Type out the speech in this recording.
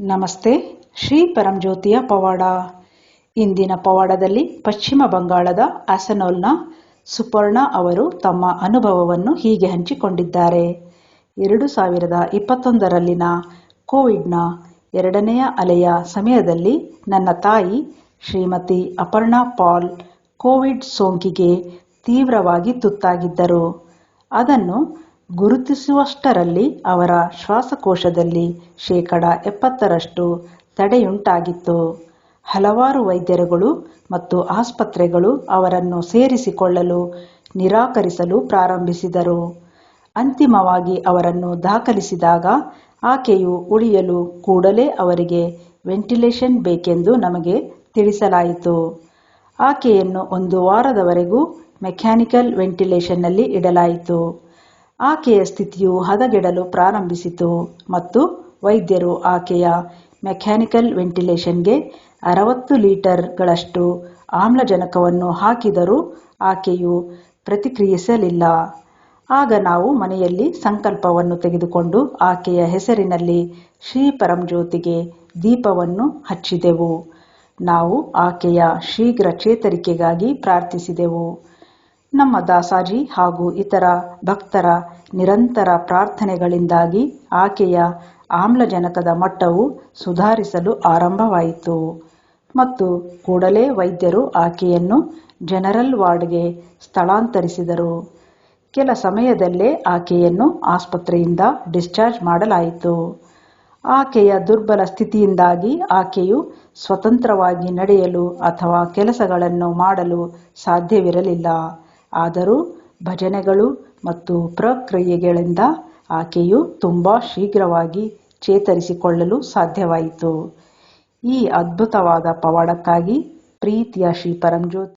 ನಮಸ್ತೆ, ಶ್ರೀ ಪರಂಜ್ಯೋತಿಯ ಪವಾಡ. ಇಂದಿನ ಪವಾಡದಲ್ಲಿ ಪಶ್ಚಿಮ ಬಂಗಾಳದ ಅಸನೋಲ್ನ ಸುಪರ್ಣಾ ಅವರು ತಮ್ಮ ಅನುಭವವನ್ನು ಹೀಗೆ ಹಂಚಿಕೊಂಡಿದ್ದಾರೆ. ಎರಡು ಸಾವಿರದ ಇಪ್ಪತ್ತೊಂದರಲ್ಲಿನ ಕೋವಿಡ್ನ ಎರಡನೆಯ ಅಲೆಯ ಸಮಯದಲ್ಲಿ ನನ್ನ ತಾಯಿ, ಶ್ರೀಮತಿ ಅಪರ್ಣಾ ಪಾಲ್, ಕೋವಿಡ್ ಸೋಂಕಿಗೆ ತೀವ್ರವಾಗಿ ತುತ್ತಾಗಿದ್ದರು. ಅದನ್ನು ಗುರುತಿಸುವಷ್ಟರಲ್ಲಿ ಅವರ ಶ್ವಾಸಕೋಶದಲ್ಲಿ ಶೇಕಡ ಎಪ್ಪತ್ತರಷ್ಟು ತಡೆಯುಂಟಾಗಿತ್ತು. ಹಲವಾರು ವೈದ್ಯರುಗಳು ಮತ್ತು ಆಸ್ಪತ್ರೆಗಳು ಅವರನ್ನು ಸೇರಿಸಿಕೊಳ್ಳಲು ನಿರಾಕರಿಸಲು ಪ್ರಾರಂಭಿಸಿದರು. ಅಂತಿಮವಾಗಿ ಅವರನ್ನು ದಾಖಲಿಸಿದಾಗ ಆಕೆಯು ಉಳಿಯಲು ಕೂಡಲೇ ಅವರಿಗೆ ವೆಂಟಿಲೇಷನ್ ಬೇಕೆಂದು ನಮಗೆ ತಿಳಿಸಲಾಯಿತು. ಆಕೆಯನ್ನು ಒಂದು ವಾರದವರೆಗೂ ಮೆಕ್ಯಾನಿಕಲ್ ವೆಂಟಿಲೇಷನ್ನಲ್ಲಿ ಇಡಲಾಯಿತು. ಆಕೆಯ ಸ್ಥಿತಿಯು ಹದಗೆಡಲು ಪ್ರಾರಂಭಿಸಿತು ಮತ್ತು ವೈದ್ಯರು ಆಕೆಯ ಮೆಕ್ಯಾನಿಕಲ್ ವೆಂಟಿಲೇಷನ್ಗೆ ಅರವತ್ತು ಲೀಟರ್ಗಳಷ್ಟು ಆಮ್ಲಜನಕವನ್ನು ಹಾಕಿದರೂ ಆಕೆಯು ಪ್ರತಿಕ್ರಿಯಿಸಲಿಲ್ಲ. ಆಗ ನಾವು ಮನೆಯಲ್ಲಿ ಸಂಕಲ್ಪವನ್ನು ತೆಗೆದುಕೊಂಡು ಆಕೆಯ ಹೆಸರಿನಲ್ಲಿ ಶ್ರೀ ಪರಂಜ್ಯೋತಿಗೆ ದೀಪವನ್ನು ಹಚ್ಚಿದೆವು. ನಾವು ಆಕೆಯ ಶೀಘ್ರ ಚೇತರಿಕೆಗಾಗಿ ಪ್ರಾರ್ಥಿಸಿದೆವು. ನಮ್ಮ ದಾಸಾಜಿ ಹಾಗೂ ಇತರ ಭಕ್ತರ ನಿರಂತರ ಪ್ರಾರ್ಥನೆಗಳಿಂದಾಗಿ ಆಕೆಯ ಆಮ್ಲಜನಕದ ಮಟ್ಟವು ಸುಧಾರಿಸಲು ಆರಂಭವಾಯಿತು. ಮತ್ತು ಕೂಡಲೇ ವೈದ್ಯರು ಆಕೆಯನ್ನು ಜನರಲ್ ವಾರ್ಡ್ಗೆ ಸ್ಥಳಾಂತರಿಸಿದರು. ಕೆಲ ಸಮಯದಲ್ಲೇ ಆಕೆಯನ್ನು ಆಸ್ಪತ್ರೆಯಿಂದ ಡಿಸ್ಚಾರ್ಜ್ ಮಾಡಲಾಯಿತು. ಆಕೆಯ ದುರ್ಬಲ ಸ್ಥಿತಿಯಿಂದಾಗಿ ಆಕೆಯು ಸ್ವತಂತ್ರವಾಗಿ ನಡೆಯಲು ಅಥವಾ ಕೆಲಸಗಳನ್ನು ಮಾಡಲು ಸಾಧ್ಯವಿರಲಿಲ್ಲ. ಆದರೂ ಭಜನೆಗಳು ಮತ್ತು ಪ್ರಕ್ರಿಯೆಗಳಿಂದ ಆಕೆಯು ತುಂಬಾ ಶೀಘ್ರವಾಗಿ ಚೇತರಿಸಿಕೊಳ್ಳಲು ಸಾಧ್ಯವಾಯಿತು. ಈ ಅದ್ಭುತವಾದ ಪವಾಡಕ್ಕಾಗಿ ಪ್ರೀತಿಯ ಶ್ರೀ ಪರಂಜ್ಯೋತಿ